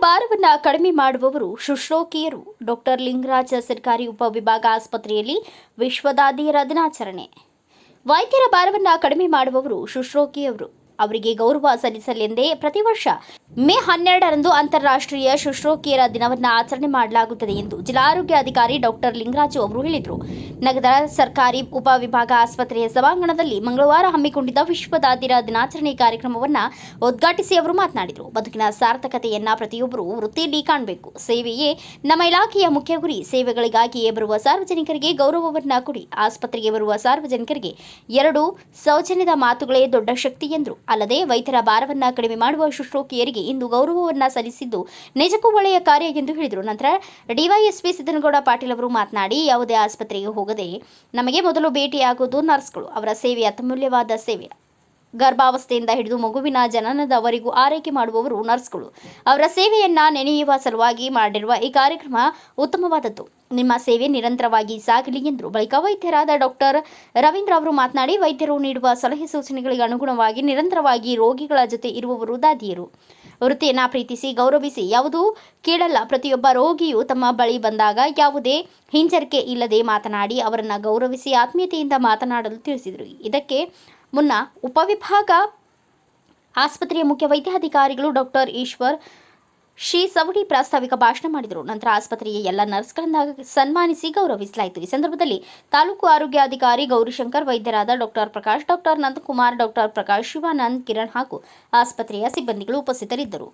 ಭಾರವನ್ನ ಕಡಿಮೆ ಮಾಡುವವರು ಶುಶ್ರೋಕಿಯರು. ಡಾಕ್ಟರ್ ಲಿಂಗರಾಜ ಸರ್ಕಾರಿ ಉಪವಿಭಾಗ ಆಸ್ಪತ್ರೆಯಲ್ಲಿ ವಿಶ್ವದಾದಿಯರ ದಿನಾಚರಣೆ ವೈದ್ಯರ ಭಾರವನ್ನು ಕಡಿಮೆ ಮಾಡುವವರು ಶುಶ್ರೂಷಕಿಯವರು ಅವರಿಗೆ ಗೌರವ ಸಲ್ಲಿಸಲೆಂದೇ ಪ್ರತಿ ವರ್ಷ ಮೇ ಹನ್ನೆರಡರಂದು ಅಂತಾರಾಷ್ಟ್ರೀಯ ಶುಶ್ರೂಕಿಯರ ದಿನವನ್ನು ಆಚರಣೆ ಮಾಡಲಾಗುತ್ತದೆ ಎಂದು ಜಿಲ್ಲಾ ಆರೋಗ್ಯ ಅಧಿಕಾರಿ ಡಾಕ್ಟರ್ ಲಿಂಗರಾಜು ಅವರು ಹೇಳಿದರು. ನಗರದ ಸರ್ಕಾರಿ ಉಪವಿಭಾಗ ಆಸ್ಪತ್ರೆಯ ಸಭಾಂಗಣದಲ್ಲಿ ಮಂಗಳವಾರ ಹಮ್ಮಿಕೊಂಡಿದ್ದ ವಿಶ್ವದಾದಿರ ದಿನಾಚರಣೆ ಕಾರ್ಯಕ್ರಮವನ್ನು ಉದ್ಘಾಟಿಸಿ ಅವರು ಮಾತನಾಡಿದರು. ಬದುಕಿನ ಸಾರ್ಥಕತೆಯನ್ನ ಪ್ರತಿಯೊಬ್ಬರು ವೃತ್ತಿಯಲ್ಲಿ ಕಾಣಬೇಕು. ಸೇವೆಯೇ ನಮ್ಮ ಇಲಾಖೆಯ ಮುಖ್ಯ ಗುರಿ. ಸೇವೆಗಳಿಗಾಗಿಯೇ ಬರುವ ಸಾರ್ವಜನಿಕರಿಗೆ ಗೌರವವನ್ನ ಕೊಡಿ. ಆಸ್ಪತ್ರೆಗೆ ಬರುವ ಸಾರ್ವಜನಿಕರಿಗೆ ಎರಡು ಸೌಜನ್ಯದ ಮಾತುಗಳೇ ದೊಡ್ಡ ಶಕ್ತಿ ಎಂದರು. ಅಲ್ಲದೆ ವೈದ್ಯರ ಭಾರವನ್ನ ಕಡಿಮೆ ಮಾಡುವ ಶುಶ್ರೂಕಿಯರಿಗೆ ಇಂದು ಗೌರವವನ್ನ ಸಲ್ಲಿಸಿದ್ದು ನಿಜಕ್ಕೂ ಒಳ್ಳೆಯ ಕಾರ್ಯ ಎಂದು ಹೇಳಿದರು. ನಂತರ ಡಿವೈಎಸ್ಪಿ ಸಿದ್ದನಗೌಡ ಪಾಟೀಲ್ ಅವರು ಮಾತನಾಡಿ, ಯಾವುದೇ ಆಸ್ಪತ್ರೆಗೆ ಹೋಗದೆ ನಮಗೆ ಮೊದಲು ಭೇಟಿಯಾಗುವುದು ನರ್ಸ್ಗಳು. ಅವರ ಸೇವೆ ಅತ್ಯಮೂಲ್ಯವಾದ ಸೇವೆ. ಗರ್ಭಾವಸ್ಥೆಯಿಂದ ಹಿಡಿದು ಮಗುವಿನ ಜನನದವರೆಗೂ ಆರೈಕೆ ಮಾಡುವವರು ನರ್ಸ್ಗಳು. ಅವರ ಸೇವೆಯನ್ನ ನೆನೆಯುವ ಸಲುವಾಗಿ ಮಾಡಿರುವ ಈ ಕಾರ್ಯಕ್ರಮ ಉತ್ತಮವಾದದ್ದು. ನಿಮ್ಮ ಸೇವೆ ನಿರಂತರವಾಗಿ ಸಾಗಲಿ ಎಂದರು. ಬಳಿಕ ವೈದ್ಯರಾದ ಡಾಕ್ಟರ್ ರವೀಂದ್ರ ಅವರು ಮಾತನಾಡಿ, ವೈದ್ಯರು ನೀಡುವ ಸಲಹೆ ಸೂಚನೆಗಳಿಗೆ ಅನುಗುಣವಾಗಿ ನಿರಂತರವಾಗಿ ರೋಗಿಗಳ ಜೊತೆ ಇರುವವರು ದಾದಿಯರು. ವೃತ್ತಿಯನ್ನು ಪ್ರೀತಿಸಿ ಗೌರವಿಸಿ, ಯಾವುದೂ ಕೇಳಲ್ಲ. ಪ್ರತಿಯೊಬ್ಬ ರೋಗಿಯು ತಮ್ಮ ಬಳಿ ಬಂದಾಗ ಯಾವುದೇ ಹಿಂಜರಿಕೆ ಇಲ್ಲದೆ ಮಾತನಾಡಿ ಅವರನ್ನು ಗೌರವಿಸಿ ಆತ್ಮೀಯತೆಯಿಂದ ಮಾತನಾಡಲು ತಿಳಿಸಿದರು. ಇದಕ್ಕೆ ಮುನ್ನ ಉಪವಿಭಾಗ ಆಸ್ಪತ್ರೆಯ ಮುಖ್ಯ ವೈದ್ಯಾಧಿಕಾರಿಗಳು ಡಾಕ್ಟರ್ ಈಶ್ವರ್ ಶ್ರೀ ಸವಡಿ ಪ್ರಾಸ್ತಾವಿಕ ಭಾಷಣ ಮಾಡಿದರು. ನಂತರ ಆಸ್ಪತ್ರೆಯ ಎಲ್ಲ ನರ್ಸ್ಗಳನ್ನ ಸನ್ಮಾನಿಸಿ ಗೌರವಿಸಲಾಯಿತು. ಈ ಸಂದರ್ಭದಲ್ಲಿ ತಾಲೂಕು ಆರೋಗ್ಯಾಧಿಕಾರಿ Gaurishankar, ವೈದ್ಯರಾದ doctor Prakash, doctor Nandakumar, doctor Prakash Shivanand Kiran ಹಾಗೂ ಆಸ್ಪತ್ರೆಯ ಸಿಬ್ಬಂದಿಗಳು ಉಪಸ್ಥಿತರಿದ್ದರು.